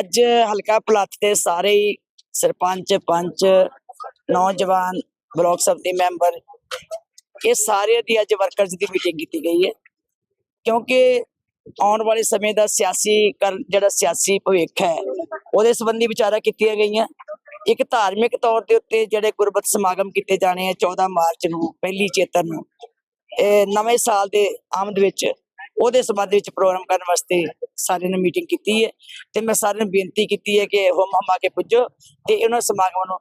ਅੱਜ ਹਲਕਾ ਭਲੱਥ ਦੇ ਸਾਰੇ ਹੀ ਸਰਪੰਚ, ਪੰਚ, ਨੌਜਵਾਨ, ਬਲਾਕ ਸਮਿਤੀ ਮੈਂਬਰ, ਇਹ ਸਾਰੇ ਦੀ ਅੱਜ ਵਰਕਰਸ ਦੀ ਮੀਟਿੰਗ ਕੀਤੀ ਗਈ ਹੈ। ਕਿਉਂਕਿ ਆਉਣ ਵਾਲੇ ਸਮੇਂ ਦਾ ਸਿਆਸੀ ਜਿਹੜਾ ਸਿਆਸੀ ਭਵਿੱਖ ਹੈ, ਉਹਦੇ ਸੰਬੰਧੀ ਵਿਚਾਰਾਂ ਕੀਤੀਆਂ ਗਈਆਂ। ਇੱਕ ਧਾਰਮਿਕ ਤੌਰ ਦੇ ਉੱਤੇ ਜਿਹੜੇ ਗੁਰਬਤ ਸਮਾਗਮ ਕੀਤੇ ਜਾਣੇ ਆ 14 ਮਾਰਚ ਨੂੰ, ਪਹਿਲੀ ਚੇਤਨ ਨੂੰ, ਇਹ ਨਵੇਂ ਸਾਲ ਦੇ ਆਮਦ ਵਿੱਚ ਉਹਦੇ ਸੰਬੰਧ ਵਿੱਚ ਪ੍ਰੋਗਰਾਮ ਕਰਨ ਵਾਸਤੇ ਸਾਰਿਆਂ ਨੇ ਮੀਟਿੰਗ ਕੀਤੀ ਹੈ ਤੇ ਮੈਂ ਸਾਰਿਆਂ ਨੂੰ ਬੇਨਤੀ ਕੀਤੀ ਹੈ ਕਿ ਹੁਮ ਹਮਾ ਕੇ ਪੁੱਜੋ ਤੇ ਇਹਨਾਂ ਸਮਾਗਮਾਂ ਨੂੰ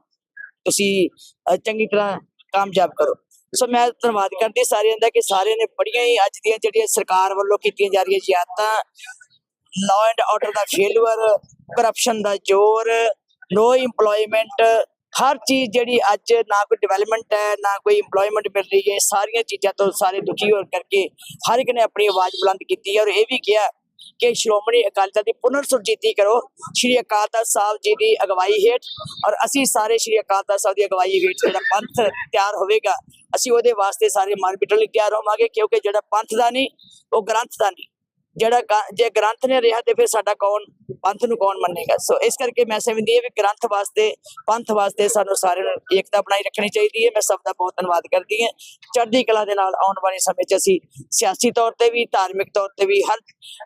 ਤੁਸੀਂ ਚੰਗੀ ਤਰ੍ਹਾਂ ਕਾਮਯਾਬ ਕਰੋ। ਸੋ ਮੈਂ ਧੰਨਵਾਦ ਕਰਦੀ ਸਾਰਿਆਂ ਦਾ ਕਿ ਸਾਰਿਆਂ ਨੇ ਬੜੀਆਂ ਹੀ ਅੱਜ ਦੀਆਂ ਜਿਹੜੀਆਂ ਸਰਕਾਰ ਵੱਲੋਂ ਕੀਤੀਆਂ ਜਾ ਰਹੀਆਂ ਜ਼ਿਆਦਤਾਂ ਲਾਅ ਐਂਡ ਆਰਡਰ ਦਾ ਫੇਲੂਅਰ ਕਰਪਸ਼ਨ ਦਾ ਜ਼ੋਰ ਨੋ EMPLOYMENT ਹਰ ਚੀਜ਼ ਜਿਹੜੀ ਅੱਜ ਨਾ ਕੋਈ ਡਿਵੈਲਪਮੈਂਟ ਹੈ, ਨਾ ਕੋਈ EMPLOYMENT ਮਿਲ ਰਹੀ ਹੈ, ਸਾਰੀਆਂ ਚੀਜ਼ਾਂ ਤੋਂ ਸਾਰੇ ਦੁਖੀ ਹੋ ਕਰਕੇ ਹਰ ਇੱਕ ਨੇ ਆਪਣੀ ਆਵਾਜ਼ ਬੁਲੰਦ ਕੀਤੀ ਹੈ। ਔਰ ਇਹ ਵੀ ਕਿਹਾ ਕਿ ਸ਼੍ਰੋਮਣੀ ਅਕਾਲੀ ਦਲ ਦੀ ਪੁਨਰ ਸੁਰਜੀਤੀ ਕਰੋ। ਸ਼੍ਰੀ ਅਕਾਲ ਤਖਤ ਸਾਹਿਬ ਜੀ ਦੀ ਅਗਵਾਈ ਹੇਠ ਔਰ ਅਸੀਂ ਸਾਰੇ ਸ਼੍ਰੀ ਅਕਾਲ ਤਖਤ ਸਾਹਿਬ ਦੀ ਅਗਵਾਈ ਹੇਠ ਜਿਹੜਾ ਪੰਥ ਤਿਆਰ ਹੋਵੇਗਾ, ਅਸੀਂ ਉਹਦੇ ਵਾਸਤੇ ਸਾਰੇ ਮਨ ਬਿਟਣ ਲਈ ਤਿਆਰ ਹੋਵਾਂਗੇ ਕਿਉਂਕਿ ਜਿਹੜਾ ਪੰਥ ਦਾ ਨਹੀਂ, ਉਹ ਗ੍ਰੰਥ ਦਾ ਨਹੀਂ। ਜਿਹੜਾ ਜੇ ਗ੍ਰੰਥ ਨੇ ਰਿਹਾ ਤੇ ਫਿਰ ਸਾਡਾ ਕੌਣ ਪੰਥ ਨੂੰ ਕੌਣ ਮੰਨੇਗਾ? ਸੋ ਇਸ ਕਰਕੇ ਮੈਂ ਸਮਝਦੀ ਹਾਂ ਵੀ ਗ੍ਰੰਥ ਵਾਸਤੇ ਪੰਥ ਵਾਸਤੇ ਸਾਨੂੰ ਸਾਰਿਆਂ ਨੂੰ ਏਕਤਾ ਬਣਾਈ ਰੱਖਣੀ ਚਾਹੀਦੀ ਹੈ। ਮੈਂ ਸਭ ਦਾ ਬਹੁਤ ਧੰਨਵਾਦ ਕਰਦੀ ਹਾਂ। ਚੜ੍ਹਦੀ ਕਲਾ ਦੇ ਨਾਲ ਆਉਣ ਵਾਲੇ ਸਮੇਂ 'ਚ ਅਸੀਂ ਸਿਆਸੀ ਤੌਰ ਤੇ ਵੀ ਧਾਰਮਿਕ ਤੌਰ ਤੇ ਵੀ ਹਰ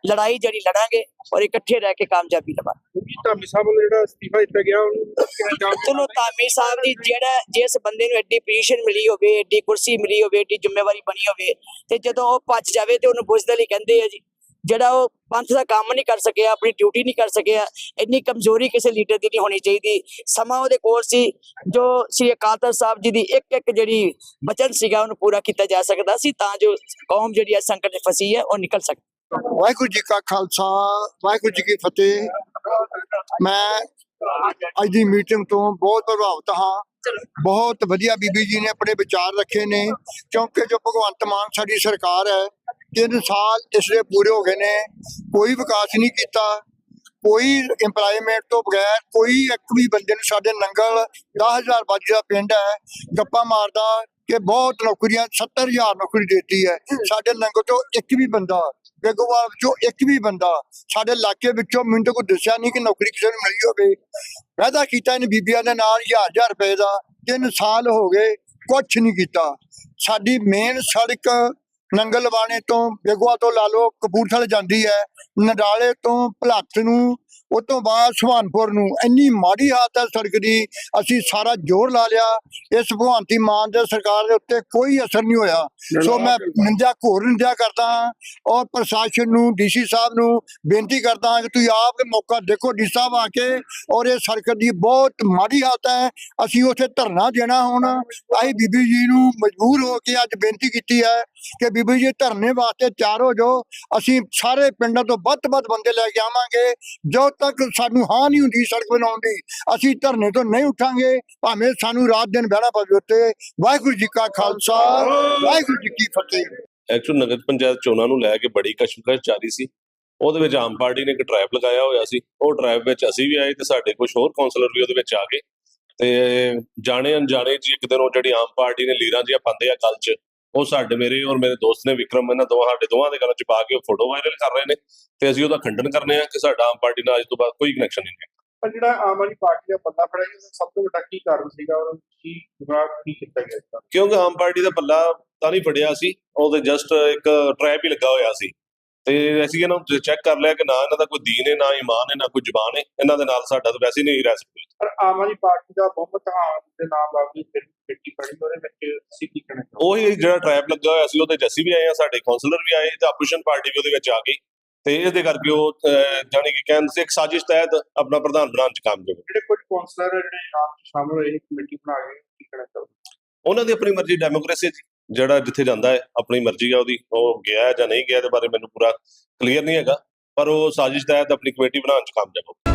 ਲੜਾਈ ਜਿਹੜੀ ਲੜਾਂਗੇ ਔਰ ਇਕੱਠੇ ਰਹਿ ਕੇ ਕਾਮਯਾਬੀ ਲਵਾਂਗੇ। ਧਾਮੀ ਸਾਹਿਬ ਵੱਲੋਂ ਜਿਹੜਾ ਅਸਤੀਫਾ ਦਿੱਤਾ ਗਿਆ ਉਹਨੂੰ ਕਿਵੇਂ ਜਾਣ ਚਲੋ ਧਾਮੀ ਸਾਹਿਬ ਦੀ ਜਿਹੜਾ ਜਿਸ ਬੰਦੇ ਨੂੰ ਐਡੀ ਪੋਜੀਸ਼ਨ ਮਿਲੀ ਹੋਵੇ ਐਡੀ ਕੁਰਸੀ ਮਿਲੀ ਹੋਵੇ ਐਡੀ ਜ਼ਿੰਮੇਵਾਰੀ ਬਣੀ ਹੋਵੇ ਤੇ ਜਦੋਂ ਉਹ ਭੱਜ ਜਾਵੇ ਤੇ ਉਹਨੂੰ ਬੁਜ਼ਦਲ ਹੀ ਕਹਿੰਦੇ ਆ ਜੀ ਜਿਹੜਾ ਉਹ ਪੰਥ ਦਾ ਕੰਮ ਨਹੀਂ ਕਰ ਸਕਿਆ, ਆਪਣੀ ਡਿਊਟੀ ਨਹੀਂ ਕਰ ਸਕਿਆ, ਇੰਨੀ ਕਮਜ਼ੋਰੀ ਕਿਸੇ ਲੀਡਰ ਦੀ ਨਹੀਂ ਹੋਣੀ ਚਾਹੀਦੀ। ਸਮਾਂ ਉਹਦੇ ਕੋਲ ਸੀ, ਜੋ ਸ੍ਰੀ ਅਕਾਲ ਤਖਤ ਸਾਹਿਬ ਜੀ ਦੀ ਇੱਕ ਇੱਕ ਜਿਹੜੀ ਬਚਨ ਸੀਗਾ, ਉਹਨੂੰ ਪੂਰਾ ਕੀਤਾ ਜਾ ਸਕਦਾ ਸੀ, ਤਾਂ ਜੋ ਕੌਮ ਜਿਹੜੀ ਹੈ ਸੰਕਟ 'ਚ ਫਸੀ ਹੈ ਉਹ ਨਿਕਲ ਸਕੇ। ਵਾਹਿਗੁਰੂ ਜੀ ਕਾ ਖਾਲਸਾ, ਵਾਹਿਗੁਰੂ ਜੀ ਕੀ ਫਤਿਹ। ਮੈਂ ਅੱਜ ਦੀ ਮੀਟਿੰਗ ਤੋਂ ਬਹੁਤ ਪ੍ਰਭਾਵਿਤ ਹਾਂ। ਬਹੁਤ ਵਧੀਆ ਬੀਬੀ ਜੀ ਨੇ ਆਪਣੇ ਵਿਚਾਰ ਰੱਖੇ ਨੇ, ਕਿਉਂਕਿ ਜੋ ਭਗਵੰਤ ਮਾਨ ਸਾਡੀ ਸਰਕਾਰ ਹੈ ਤਿੰਨ ਸਾਲ ਇਸ ਦੇ ਪੂਰੇ ਹੋ ਗਏ ਨੇ, ਕੋਈ ਵਿਕਾਸ ਨਹੀਂ ਕੀਤਾ, ਕੋਈ EMPLOYMENT ਤੋਂ ਬਗੈਰ ਕੋਈ ਇੱਕ ਵੀ ਬੰਦੇ ਨੂੰ ਸਾਡੇ ਨੰਗਲ 10000 ਬਾਜੀ ਦਾ ਪਿੰਡ ਹੈ, ਗੱਪਾਂ ਮਾਰਦਾ ਕਿ ਬਹੁਤ ਨੌਕਰੀਆਂ 70000 ਨੌਕਰੀ ਦਿੱਤੀ ਹੈ, ਸਾਡੇ ਨੰਗਲ ਤੋਂ ਇੱਕ ਵੀ ਬੰਦਾ, ਬੇਗੋਵਾਲ ਵਿੱਚੋਂ ਇੱਕ ਵੀ ਬੰਦਾ, ਸਾਡੇ ਇਲਾਕੇ ਵਿੱਚੋਂ ਮੈਨੂੰ ਕੋਈ ਦੱਸਿਆ ਨਹੀਂ ਕਿ ਨੌਕਰੀ ਕਿਸੇ ਨੂੰ ਮਿਲੀ ਹੋਵੇ। ਵਾਅਦਾ ਕੀਤਾ ਇਹਨੇ ਬੀਬੀਆਂ ਦੇ ਨਾਲ ਹਜ਼ਾਰ ਹਜ਼ਾਰ ਰੁਪਏ ਦਾ, ਤਿੰਨ ਸਾਲ ਹੋ ਗਏ, ਕੁਛ ਨਹੀਂ ਕੀਤਾ। ਸਾਡੀ ਮੇਨ ਸੜਕ ਨੰਗਲਵਾਣੇ ਤੋਂ ਬੇਗਵਾ ਤੋਂ ਲਾ ਲਓ ਕਪੂਰਥਲੇ ਜਾਂਦੀ ਹੈ ਨਡਾਲੇ ਤੋਂ ਭਲੱਥ ਨੂੰ ਉਹ ਤੋਂ ਬਾਅਦ ਸੁਹਾਨਪੁਰ ਨੂੰ। ਇੰਨੀ ਮਾੜੀ ਹਾਲਤ ਹੈ ਸੜਕ ਦੀ ਅਸੀਂ ਸਾਰਾ ਜ਼ੋਰ ਲਾ ਲਿਆ। ਇਸ ਭਗਵੰਤੀ ਮਾਨ ਦੇ ਸਰਕਾਰ ਦੇ ਉੱਤੇ ਕੋਈ ਅਸਰ ਨਹੀਂ ਹੋਇਆ। ਸੋ ਮੈਂ ਨਿੰਦਿਆ ਘੋਰ ਨਿੰਦਿਆ ਕਰਦਾ ਹਾਂ ਔਰ ਪ੍ਰਸ਼ਾਸਨ ਨੂੰ ਡੀਸੀ ਸਾਹਿਬ ਨੂੰ ਬੇਨਤੀ ਕਰਦਾ ਹਾਂ ਕਿ ਤੁਸੀਂ ਆਪ ਇਹ ਮੌਕਾ ਦੇਖੋ ਡੀ ਸਾਹਿਬ ਆ ਕੇ ਔਰ ਇਹ ਸੜਕ ਦੀ ਬਹੁਤ ਮਾੜੀ ਹਾਲਤ ਹੈ। ਅਸੀਂ ਉੱਥੇ ਧਰਨਾ ਦੇਣਾ ਹੁਣ। ਅਸੀਂ ਬੀਬੀ ਜੀ ਨੂੰ ਮਜਬੂਰ ਹੋ ਕੇ ਅੱਜ ਬੇਨਤੀ ਕੀਤੀ ਹੈ ਕਿ ਬੀਬੀ ਜੀ ਧਰਨੇ ਵਾਸਤੇ ਤਿਆਰ ਹੋ ਜਾਓ। ਅਸੀਂ ਸਾਰੇ ਪਿੰਡਾਂ ਤੋਂ ਵੱਧ ਵੱਧ ਬੰਦੇ ਲੈ ਕੇ ਆਵਾਂਗੇ। ਜਦੋਂ ਤੱਕ ਸਾਨੂੰ ਹਾਂ ਨਹੀਂ ਹੁੰਦੀ ਸੜਕ ਬਣਾਉਣ ਦੀ, ਅਸੀਂ ਧਰਨੇ ਤੋਂ ਨਹੀਂ ਉਠਾਂਗੇ। ਭਾਵੇਂ ਸਾਨੂੰ ਰਾਤ ਦਿਨ ਬਹਿਣਾ ਪਵੇ ਉੱਤੇ ਵਾਹਿਗੁਰੂ ਜੀ ਕਾ ਖਾਲਸਾ, ਵਾਹਿਗੁਰੂ ਜੀ ਕੀ ਫਤਿਹ। ਐਕਚੁਅਲ ਨਗਰ ਪੰਚਾਇਤ ਚੋਣਾਂ ਨੂੰ ਲੈ ਕੇ ਬੜੀ ਕਸ਼ਮਕਸ਼ ਜਾਰੀ ਸੀ। ਉਹਦੇ ਵਿੱਚ ਆਮ ਪਾਰਟੀ ਨੇ ਇੱਕ ਡਰਾਈਵ ਲਗਾਇਆ ਹੋਇਆ ਸੀ। ਉਹ ਡਰਾਈਵ ਵਿੱਚ ਅਸੀਂ ਵੀ ਆਏ ਤੇ ਸਾਡੇ ਕੁਝ ਹੋਰ ਕਾਉਂਸਲਰ ਵੀ ਉਹਦੇ ਵਿੱਚ ਆ ਗਏ। ਤੇ ਜਾਣੇ ਅਣਜਾਣੇ ਜੀ ਇੱਕ ਦਿਨ ਉਹ ਜਿਹੜੀ ਆਮ ਪਾਰਟੀ ਨੇ ਲੀਰਾਂ ਜਿਹਾ ਪਾਉਂਦੇ ਆ ਕੱਲ ਚ ਉਹ ਸਾਡੇ ਮੇਰੇ ਔਰ ਮੇਰੇ ਦੋਸਤ ਨੇ ਵਿਕਰਮ ਇਹਨਾਂ ਦੋਵਾਂ ਸਾਡੇ ਦੋਵਾਂ ਦੇ ਘਰਾਂ ਚ ਪਾ ਕੇ ਉਹ ਫੋਟੋ ਵਾਇਰਲ ਕਰ ਰਹੇ ਨੇ ਤੇ ਅਸੀਂ ਉਹਦਾ ਖੰਡਨ ਕਰਨੇ ਆ ਕਿ ਸਾਡਾ ਆਮ ਪਾਰਟੀ ਨਾਲ ਅੱਜ ਤੋਂ ਬਾਅਦ ਕੋਈ ਕਨੈਕਸ਼ਨ ਨਹੀਂ ਹੈ। ਪਰ ਜਿਹੜਾ ਆਮ ਆਦਮੀ ਪਾਰਟੀ ਦਾ ਪੱਲਾ ਫੜਿਆ ਗਿਆ ਸਭ ਤੋਂ ਵੱਡਾ ਕੀ ਕਾਰਨ ਸੀਗਾ ਔਰ ਕੀ ਬੁਰਾ ਕੀ ਕੀਤਾ ਗਿਆ ਕਿਉਂਕਿ ਆਮ ਪਾਰਟੀ ਦਾ ਪੱਲਾ ਤਾਂ ਨਹੀਂ ਫੜਿਆ ਸੀ ਉਹਦੇ ਜਸਟ ਇੱਕ ਟ੍ਰੈਪ ਹੀ ਲੱਗਾ ਹੋਇਆ ਸੀ। ਤੇ ਅਸੀਂ ਇਹਨਾਂ ਨੂੰ ਚੈੱਕ ਕਰ ਲਿਆ ਕਿ ਨਾ ਇਹਨਾਂ ਦਾ ਕੋਈ ਦੀਨ ਹੈ ਨਾ ਈਮਾਨ ਹੈ ਨਾ ਕੋਈ ਜ਼ੁਬਾਨ ਹੈ। ਇਹਨਾਂ ਦੇ ਨਾਲ ਸਾਡਾ ਤਾਂ ਵੈਸੇ ਨਹੀਂ ਰਹਿ ਸਕਦੇ। ਪਰ ਆਮ ਆਦਮੀ ਪਾਰਟੀ ਦਾ ਬਹੁਤ ਆਮ ਦੇ ਨਾਮ ਫਿਰ ਬੇਟੀ ਫੜੀ ਉਹਦੇ ਵਿੱਚ ਸੀ ਕੀ ਕਹਿਣਾ? ਉਹੀ ਜਿਹੜਾ ਟ੍ਰੈਪ ਲੱਗਾ ਹੋਇਆ ਸੀ ਉਹਦੇ ਅਸੀਂ ਵੀ ਆਏ ਆ ਸਾਡੇ ਕਾਉਂਸਲਰ ਵੀ ਆਏ ਤੇ ਆਪੋਜੀਸ਼ਨ ਪਾਰਟੀ ਵੀ ਉਹਦੇ ਵਿੱਚ ਆ ਗਈ। ਤੇ ਇਹਦੇ ਕਰਕੇ ਉਹ ਜਾਣੀ ਕਿ ਕਹਿੰਦੇ ਸੀ ਇੱਕ ਸਾਜ਼ਿਸ਼ ਤਹਿਤ ਆਪਣਾ ਪ੍ਰਧਾਨ ਬਣਾਉਣ 'ਚ ਕਾਮਯਾਬ। ਜਿਹੜੇ ਕੁਝ ਕਾਉਂਸਲਰ ਜਿਹੜੇ ਆਪ ਸ਼ਾਮਲ ਹੋਏ ਕਮੇਟੀ ਬਣਾ ਕੇ ਕੀ ਕਹਿਣਾ ਚਾਹੋਗੇ? ਉਹਨਾਂ ਦੀ ਆਪਣੀ ਮਰਜ਼ੀ ਡੈਮੋਕ੍ਰੇਸੀ ਹੈ ਜੀ। ਜਿਹੜਾ ਜਿੱਥੇ ਜਾਂਦਾ ਹੈ, ਆਪਣੀ ਮਰਜ਼ੀ ਆ ਉਹਦੀ, ਉਹ ਗਿਆ ਜਾਂ ਨਹੀਂ ਗਿਆ ਇਹਦੇ ਬਾਰੇ ਮੈਨੂੰ ਪੂਰਾ ਕਲੀਅਰ ਨਹੀਂ ਹੈਗਾ, ਪਰ ਉਹ ਸਾਜ਼ਿਸ਼ ਤਹਿਤ ਆਪਣੀ ਕਮੇਟੀ ਬਣਾਉਣ 'ਚ ਕਾਮਯਾਬ ਹੋ।